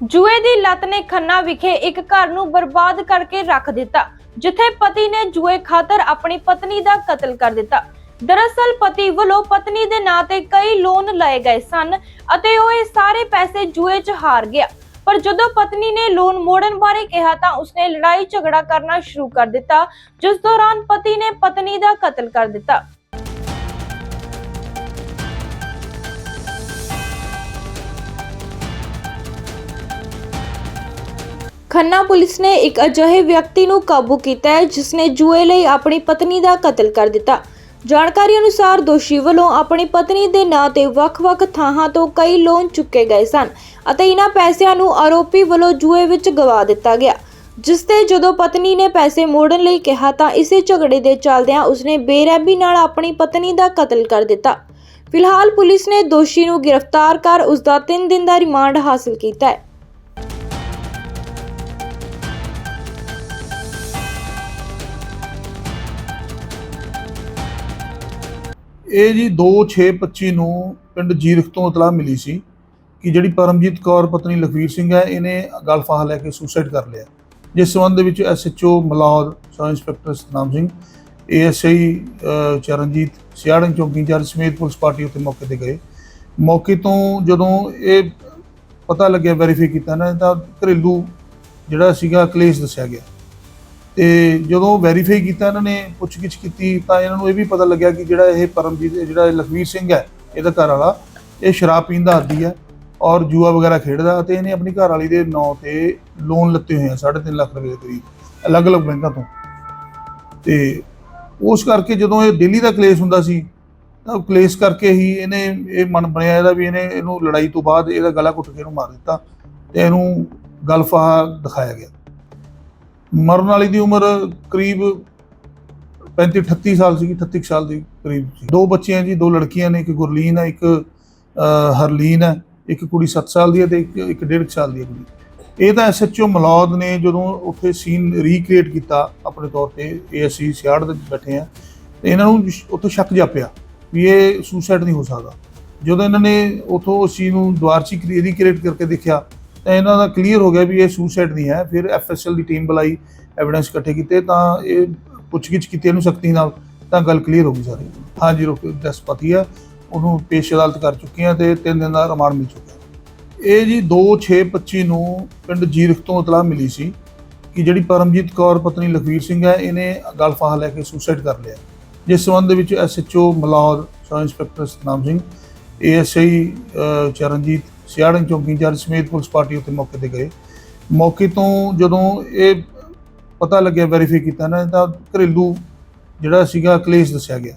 ਜੂਏ ਦੀ ਲਤ ਨੇ ਖੰਨਾ ਵਿਖੇ ਇੱਕ ਘਰ ਨੂੰ ਬਰਬਾਦ ਕਰਕੇ ਰੱਖ ਦਿੱਤਾ, ਜਿੱਥੇ ਪਤੀ ਨੇ ਜੂਏ ਖਾਤਰ ਆਪਣੀ ਪਤਨੀ ਦਾ ਕਤਲ ਕਰ ਦਿੱਤਾ। ਦਰਅਸਲ ਪਤੀ ਵੱਲੋਂ ਪਤਨੀ ਦੇ ਨਾਂ ਤੇ ਕਈ ਲੋਨ ਲਏ ਗਏ ਸਨ ਅਤੇ ਉਹ ਇਹ ਸਾਰੇ ਪੈਸੇ ਜੂਏ 'ਚ ਹਾਰ ਗਿਆ। ਪਰ ਜਦੋਂ ਪਤਨੀ ਨੇ ਲੋਨ ਮੋੜਨ ਬਾਰੇ ਕਿਹਾ ਤਾਂ ਉਸਨੇ ਲੜਾਈ ਝਗੜਾ ਕਰਨਾ ਸ਼ੁਰੂ ਕਰ ਦਿੱਤਾ, ਜਿਸ ਦੌਰਾਨ ਪਤੀ ਨੇ ਪਤਨੀ ਦਾ ਕਤਲ ਕਰ ਦਿੱਤਾ। ਖੰਨਾ ਪੁਲਿਸ ਨੇ ਇੱਕ ਅਜਿਹੇ ਵਿਅਕਤੀ ਨੂੰ ਕਾਬੂ ਕੀਤਾ ਹੈ ਜਿਸ ਨੇ ਜੂਏ ਲਈ ਆਪਣੀ ਪਤਨੀ ਦਾ ਕਤਲ ਕਰ ਦਿੱਤਾ। ਜਾਣਕਾਰੀ ਅਨੁਸਾਰ ਦੋਸ਼ੀ ਵੱਲੋਂ ਆਪਣੀ ਪਤਨੀ ਦੇ ਨਾਂ ਤੇ ਵੱਖ-ਵੱਖ ਥਾਵਾਂ ਤੋਂ ਕਈ ਲੋਨ ਚੁੱਕੇ ਗਏ ਸਨ ਅਤੇ ਇਹਨਾਂ ਪੈਸਿਆਂ ਨੂੰ ਆਰੋਪੀ ਵੱਲੋਂ ਜੂਏ ਵਿੱਚ ਗਵਾ ਦਿੱਤਾ ਗਿਆ, ਜਿਸ ਤੇ ਜਦੋਂ ਪਤਨੀ ਨੇ ਪੈਸੇ ਮੋੜਨ ਲਈ ਕਿਹਾ ਤਾਂ ਇਸੇ ਝਗੜੇ ਦੇ ਚੱਲਦਿਆਂ ਉਸਨੇ ਬੇਰਹਿਮੀ ਨਾਲ ਆਪਣੀ ਪਤਨੀ ਦਾ ਕਤਲ ਕਰ ਦਿੱਤਾ। ਫਿਲਹਾਲ ਪੁਲਿਸ ਨੇ ਦੋਸ਼ੀ ਨੂੰ ਗ੍ਰਿਫਤਾਰ ਕਰ ਉਸ ਦਾ 3 ਦਿਨ ਦਾ ਰਿਮਾਂਡ ਹਾਸਲ ਕੀਤਾ ਹੈ। ਇਹ ਜੀ 2625 ਨੂੰ ਪਿੰਡ ਜੀਰਖ ਤੋਂ ਇਤਲਾਹ ਮਿਲੀ ਸੀ ਕਿ ਜਿਹੜੀ ਪਰਮਜੀਤ ਕੌਰ ਪਤਨੀ ਲਖਵੀਰ ਸਿੰਘ ਹੈ, ਇਹਨੇ ਗਲਫਾਹ ਲੈ ਕੇ ਸੁਸਾਈਡ ਕਰ ਲਿਆ। ਜਿਸ ਸੰਬੰਧ ਦੇ ਵਿੱਚ SHO Malaur sub inspector Satnam Singh ASI Charanjit ਸਿਆੜਨ ਚੌਂਕੀ ਇੰਚਾਰਜ ਸਮੇਤ ਪੁਲਿਸ ਪਾਰਟੀ ਉੱਤੇ ਮੌਕੇ ਤੇ ਗਏ। ਮੌਕੇ ਤੋਂ ਜਦੋਂ ਇਹ ਪਤਾ ਲੱਗਿਆ ਵੈਰੀਫਾਈ ਕੀਤਾ ਨਾ, ਤਾਂ ਘਰੇਲੂ ਜਿਹੜਾ ਸੀਗਾ ਕਲੇਸ਼ ਦੱਸਿਆ ਗਿਆ। ਤੇ ਜਦੋਂ ਵੈਰੀਫਾਈ ਕੀਤਾ ਇਹਨਾਂ ਨੇ, ਪੁੱਛਗਿੱਛ ਕੀਤੀ, ਤਾਂ ਇਹਨਾਂ ਨੂੰ ਇਹ ਵੀ ਪਤਾ ਲੱਗਿਆ ਕਿ ਜਿਹੜਾ ਇਹ ਪਰਮਜੀਤ ਜਿਹੜਾ ਲਖਵੀਰ ਸਿੰਘ ਹੈ ਇਹਦਾ ਘਰ ਵਾਲਾ, ਇਹ ਸ਼ਰਾਬ ਪੀਣ ਦਾ ਆਦੀ ਹੈ ਔਰ ਜੂਆ ਵਗੈਰਾ ਖੇਡਦਾ ਤੇ ਇਹਨੇ ਆਪਣੀ ਘਰ ਵਾਲੀ ਦੇ ਨਾਂ ਤੇ ਲੋਨ ਲੱਤੇ ਹੋਏ ਆ 3.5 ਲੱਖ ਰੁਪਏ ਦੇ ਕਰੀਬ, ਅਲੱਗ-ਅਲੱਗ ਬੈਂਕਾਂ ਤੋਂ। ਤੇ ਉਸ ਕਰਕੇ ਜਦੋਂ ਇਹ ਦਿੱਲੀ ਦਾ ਕਲੇਸ਼ ਹੁੰਦਾ ਸੀ, ਤਾਂ ਕਲੇਸ਼ ਕਰਕੇ ਹੀ ਇਹਨੇ ਇਹ ਮਨ ਬਣਿਆ ਇਹਦਾ ਵੀ ਇਹਨੇ ਇਹਨੂੰ ਲੜਾਈ ਤੋਂ ਬਾਅਦ ਇਹਦਾ ਗਲਾ ਘੁੱਟ ਕੇ ਇਹਨੂੰ ਮਾਰ ਦਿੱਤਾ ਤੇ ਇਹਨੂੰ ਗਲਫਾਹਾ ਦਿਖਾਇਆ ਗਿਆ। ਮਰਨ ਵਾਲੀ ਦੀ ਉਮਰ ਕਰੀਬ 35 38 ਸਾਲ ਸੀਗੀ 38 ਸਾਲ ਦੀ ਕਰੀਬ ਸੀ। ਦੋ ਬੱਚੀਆਂ ਜੀ, ਦੋ ਲੜਕੀਆਂ ਨੇ, ਇੱਕ ਗੁਰਲੀਨ ਹੈ, ਇੱਕ ਹਰਲੀਨ ਹੈ, ਇੱਕ ਕੁੜੀ 7 ਸਾਲ ਦੀ ਹੈ ਤੇ ਇੱਕ ਇੱਕ ਡੇਢ ਕੁ ਸਾਲ ਦੀ ਹੈ ਕੁੜੀ। ਇਹ ਤਾਂ ਐਸਐਚਓ ਮਲੌਦ ਨੇ ਜਦੋਂ ਉੱਥੇ ਸੀਨ ਰੀਕ੍ਰੀਏਟ ਕੀਤਾ ਆਪਣੇ ਤੌਰ ਤੇ, ਇਹ ਅਸੀਂ ਸਿਆੜ ਦੇ ਬੈਠੇ ਆ ਤੇ ਇਹਨਾਂ ਨੂੰ ਉੱਥੇ ਸ਼ੱਕ ਜਾਪਿਆ ਵੀ ਇਹ ਸੁਸਾਈਡ ਨਹੀਂ ਹੋ ਸਕਦਾ। ਜਦੋਂ ਇਹਨਾਂ ਨੇ ਉੱਥੋਂ ਉਸ ਚੀਜ਼ ਨੂੰ ਦੁਆਰਚੀ ਰੀਕ੍ਰੀਏਟ ਕਰਕੇ ਦੇਖਿਆ ਤਾਂ ਇਹਨਾਂ ਦਾ ਕਲੀਅਰ ਹੋ ਗਿਆ ਵੀ ਇਹ ਸੁਸਾਈਡ ਨਹੀਂ ਹੈ, ਫਿਰ ਐਫਐਸਐਲ ਦੀ ਟੀਮ ਬੁਲਾਈ ਐਵੀਡੈਂਸ ਇਕੱਠੇ ਕੀਤੇ, ਤਾਂ ਇਹ ਪੁੱਛਗਿੱਛ ਕੀਤੀ ਇਹਨੂੰ ਸਖਤੀ ਨਾਲ, ਤਾਂ ਗੱਲ ਕਲੀਅਰ ਹੋ ਗਈ ਸਾਰੀ। ਹਾਂਜੀ ਰੋਕ ਦਸਪਤੀ ਹੈ ਉਹਨੂੰ ਪੇਸ਼ ਅਦਾਲਤ ਕਰ ਚੁੱਕੇ ਆ ਤੇ 3 ਦਿਨ ਦਾ ਰਿਮਾਂਡ ਮਿਲ ਚੁੱਕਾ। ਇਹ ਜੀ 2625 ਨੂੰ ਪਿੰਡ ਜੀਰਖ ਤੋਂ ਇਤਲਾਹ ਮਿਲੀ ਸੀ ਕਿ ਜਿਹੜੀ ਪਰਮਜੀਤ ਕੌਰ ਪਤਨੀ ਲਖਵੀਰ ਸਿੰਘ ਹੈ, ਇਹਨੇ ਗਲਫਾਹ ਲੈ ਕੇ ਸੁਸਾਈਡ ਕਰ ਲਿਆ। ਜਿਸ ਸੰਬੰਧ ਦੇ ਵਿੱਚ SHO Malaur, sub inspector Satnam Singh ASI Charanjit ਸਿਆੜਨ ਚੌਂਕੀ ਇੰਚਾਰਜ ਸਮੇਤ ਪੁਲਿਸ ਪਾਰਟੀ ਉੱਤੇ ਮੌਕੇ ਤੇ ਗਏ। ਮੌਕੇ ਤੋਂ ਜਦੋਂ ਇਹ ਪਤਾ ਲੱਗਿਆ ਵੈਰੀਫਾਈ ਕੀਤਾ ਨਾ, ਤਾਂ ਘਰੇਲੂ ਜਿਹੜਾ ਸੀਗਾ ਕਲੇਸ਼ ਦੱਸਿਆ ਗਿਆ।